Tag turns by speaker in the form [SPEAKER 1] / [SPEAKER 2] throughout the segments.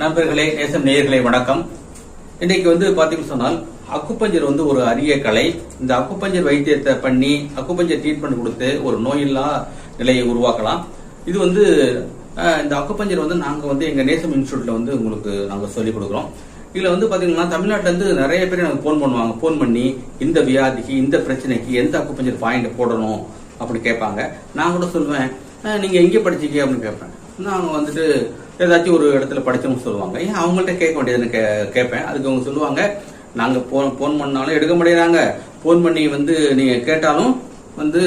[SPEAKER 1] நண்பர்களே நேசம் நேயர்களே வணக்கம். இன்னைக்கு வந்து பாத்தீங்கன்னு சொன்னால் அக்குப்பஞ்சர் வந்து ஒரு அரிய கலை. இந்த அக்குப்பஞ்சர் வைத்தியத்தை பண்ணி அக்குப்பஞ்சர் ட்ரீட்மெண்ட் கொடுத்து ஒரு நோயில்லா நிலையை உருவாக்கலாம். இது வந்து இந்த அக்குப்பஞ்சர் வந்து நாங்க வந்து எங்க நேசம் இன்ஸ்டியூட்ல வந்து உங்களுக்கு நாங்க சொல்லிக் கொடுக்குறோம். இதுல வந்து பாத்தீங்கன்னா தமிழ்நாட்டுல இருந்து நிறைய பேர் எனக்கு ஃபோன் பண்ணுவாங்க. ஃபோன் பண்ணி இந்த வியாதிக்கு இந்த பிரச்சனைக்கு எந்த அக்குப்பஞ்சர் பாயிண்ட் போடணும் அப்படி கேட்பாங்க. நான் கூட சொல்லுவேன் நீங்கள் நீங்க எங்க படிச்சீங்க? அப்படின்னு கேட்பேன். நாங்க வந்துட்டு ஏதாச்சும் ஒரு இடத்துல படிச்சவங்க சொல்லுவாங்க. ஏன் அவங்கள்ட்ட கேட்க வேண்டியதுன்னு கே- கேட்பேன். அதுக்கு அவங்க சொல்லுவாங்க நாங்க போன் போன் பண்ணாலும் எடுக்க மாட்டேங்கிறாங்க. போன் பண்ணி வந்து நீங்க கேட்டாலும் வந்து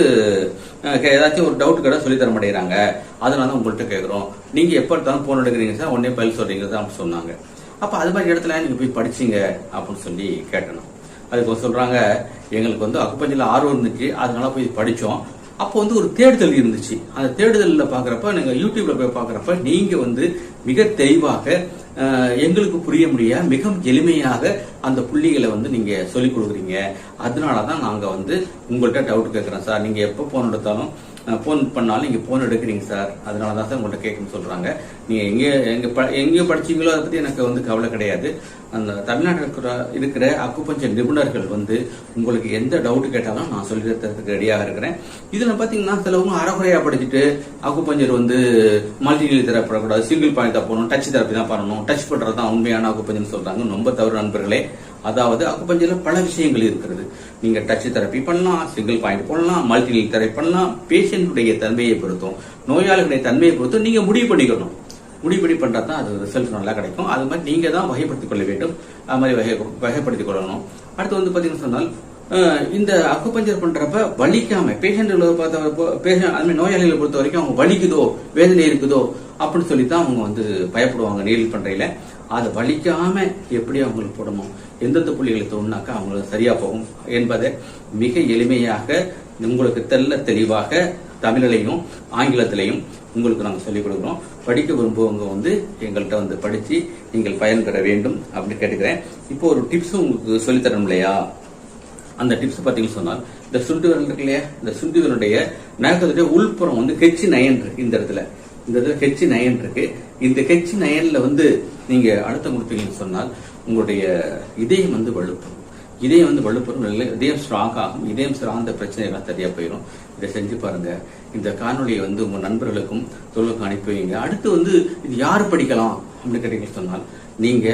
[SPEAKER 1] ஏதாச்சும் ஒரு டவுட் கேட்டால் சொல்லி தர மாட்டேங்கிறாங்க. அதனால தான் உங்கள்கிட்ட கேட்குறோம். நீங்க எப்போ எடுத்தாலும் போன் எடுக்கிறீங்க சார்? உடனே பதில் சொல்றீங்க தான் அப்படின்னு சொன்னாங்க. அப்ப அது மாதிரி இடத்துல நீங்க போய் படிச்சீங்க அப்படின்னு சொல்லி கேட்டணும். அதுக்கு சொல்கிறாங்க சொல்றாங்க எங்களுக்கு வந்து அக்குப்பஞ்சில் ஆர்வம் இருந்துச்சு. அதனால போய் படிச்சோம். அப்போ வந்து ஒரு தேடுதல் இருந்துச்சு. அந்த தேடுதலில் பார்க்குறப்ப நீங்கள் யூடியூப்ல போய் பார்க்குறப்ப நீங்கள் வந்து மிக தெளிவாக எங்களுக்கு புரிய முடிய மிக எளிமையாக அந்த புள்ளிகளை வந்து நீங்கள் சொல்லிக் கொடுக்குறீங்க. அதனால தான் நாங்கள் வந்து உங்கள்கிட்ட டவுட் கேட்குறோம் சார் நீங்கள் எப்போ போன் எடுத்தாலும் ஃபோன் பண்ணாலும் இங்கே ஃபோன் எடுக்கிறீங்க சார் அதனால தான் சார் உங்கள்கிட்ட கேட்கணும்னு சொல்கிறாங்க நீங்கள் எங்கே எங்கே ப- எங்கேயோ படிச்சீங்களோ அதை பற்றி எனக்கு வந்து கவலை கிடையாது. அந்த தமிழ்நாட்டில் இருக்கிற இருக்கிற அக்குப்பஞ்சர் நிபுணர்கள் வந்து உங்களுக்கு எந்த டவுட் கேட்டாலும் நான் சொல்லி தரத்துக்கு ரெடியாக இருக்கிறேன். இதில் பார்த்தீங்கன்னா சிலவங்க அறகுறையாக படிச்சுட்டு அக்குப்பஞ்சர் வந்து மல்டிநிலை தரப்படக்கூடாது சிங்கிள் பாயிண்ட் தான் போகணும் டச் தெரப்பி தான் பண்ணணும் டச் பண்ணுறது தான் உண்மையான அக்குப்பஞ்சர் சொல்கிறாங்க ரொம்ப தவறு நண்பர்களே. அதாவது அக்குப்பஞ்சர்ல பல விஷயங்கள் இருக்கிறது. நீங்க டச் தெரப்பி பண்ணலாம் சிங்கிள் பாயிண்ட் போடலாம் மல்டி தெரப்பி பண்ணலாம் பேஷண்ட்டுடைய தன்மையை பொறுத்தும் நோயாளிகளுடைய தன்மையை பொறுத்தும் நீங்க முடிவு பண்ணிக்கணும். முடிப்படி பண்ணுறது தான் அது ரிசல்ட் நல்லா கிடைக்கும். அது மாதிரி நீங்கள் தான் வகைப்படுத்திக் கொள்ள வேண்டும். அது மாதிரி வகை வகைப்படுத்திக் கொள்ளணும். அடுத்து வந்து பார்த்தீங்கன்னு சொன்னால் இந்த அக்குபஞ்சர் பண்றப்ப வலிக்காம பேஷண்ட்களை பார்த்த பேஷண்ட் அது மாதிரி நோயாளிகளை பொறுத்த வரைக்கும் அவங்க வலிக்குதோ வேதனை இருக்குதோ அப்படின்னு சொல்லி தான் அவங்க வந்து பயப்படுவாங்க நீல் பண்றையில அதை வலிக்காம எப்படி அவங்களுக்கு போடணும் எந்தெந்த புள்ளிகளை தோணுனாக்கா அவங்களுக்கு சரியா போகும் என்பதை மிக எளிமையாக உங்களுக்கு தெல்ல தெளிவாக தமிழிலையும் ஆங்கிலத்திலையும் உங்களுக்கு நாங்கள் சொல்லிக் கொடுக்குறோம். படிக்க விரும்புவவங்க வந்து எங்கள்கிட்ட வந்து படித்து நீங்கள் பயன்பெற வேண்டும் அப்படின்னு கேட்டுக்கிறேன். இப்போ ஒரு டிப்ஸ் உங்களுக்கு சொல்லித் தரணும் இல்லையா? அந்த டிப்ஸ் பார்த்தீங்கன்னு சொன்னால் இந்த சுண்டு விரல் இருக்கு இல்லையா? இந்த சுண்டு விரலுடைய நகத்துடைய உள்புறம் வந்து கெச்சி நயன் இருக்கு இந்த இடத்துல. இந்த இடத்துல கெச்சி நயன் இருக்கு. இந்த ஹெச் நயன்ல வந்து நீங்க அழுத்தம் கொடுத்தீங்கன்னு சொன்னால் உங்களுடைய இதயம் வந்து வலுப்படும் இதயம் வந்து வலுப்படும் இதயம் ஸ்ட்ராங் ஆகும். இதயம் சார்ந்த பிரச்சனைகள்லாம் சரியா போயிடும் இதை செஞ்சு பாருங்க. இந்த காணொலியை வந்து உங்க நண்பர்களுக்கும் தொழிலுக்கும் அனுப்பி வைங்க. அடுத்து வந்து இது யார் படிக்கலாம் அப்படின்னு கேட்டீங்கன்னு சொன்னால் நீங்க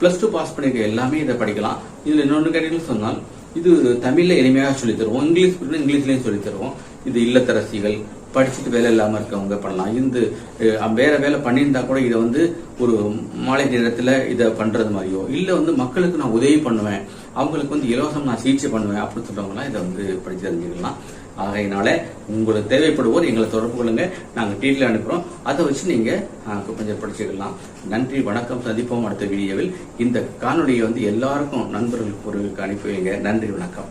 [SPEAKER 1] பிளஸ் டூ பாஸ் பண்ணிருக்க எல்லாமே இதை படிக்கலாம். இதுல இன்னொன்று கேட்டீங்கன்னு சொன்னால் இது தமிழ்ல எளிமையாக சொல்லித் தருவோம். இங்கிலீஷ் படிக்கணும், இங்கிலீஷ்லயும் தருவோம். இது இல்லத்தரசிகள் படிச்சுட்டு வேலை இல்லாமல் இருக்கவங்க பண்ணலாம். இந்த வேற வேலை பண்ணியிருந்தா கூட இதை வந்து ஒரு மாலை நேரத்தில் இதை பண்றது மாதிரியோ இல்லை வந்து மக்களுக்கு நான் உதவி பண்ணுவேன் அவங்களுக்கு வந்து இலவசம் நான் சிகிச்சை பண்ணுவேன் அப்படின்னு சொல்றவங்கலாம் இதை வந்து படிச்சு தெரிஞ்சுக்கலாம். ஆகையினால உங்களுக்கு தேவைப்படுவோர் எங்களை தொடர்பு கொள்ளுங்க. நாங்கள் டீட்டில் அனுப்புறோம். அதை வச்சு நீங்க கொஞ்சம் படிச்சுக்கலாம். நன்றி வணக்கம். சந்திப்போம் அடுத்த வீடியோவில். இந்த காணொலியை வந்து எல்லாருக்கும் நண்பர்களுக்கு பொருளுக்கு அனுப்பி வைங்க. நன்றி வணக்கம்.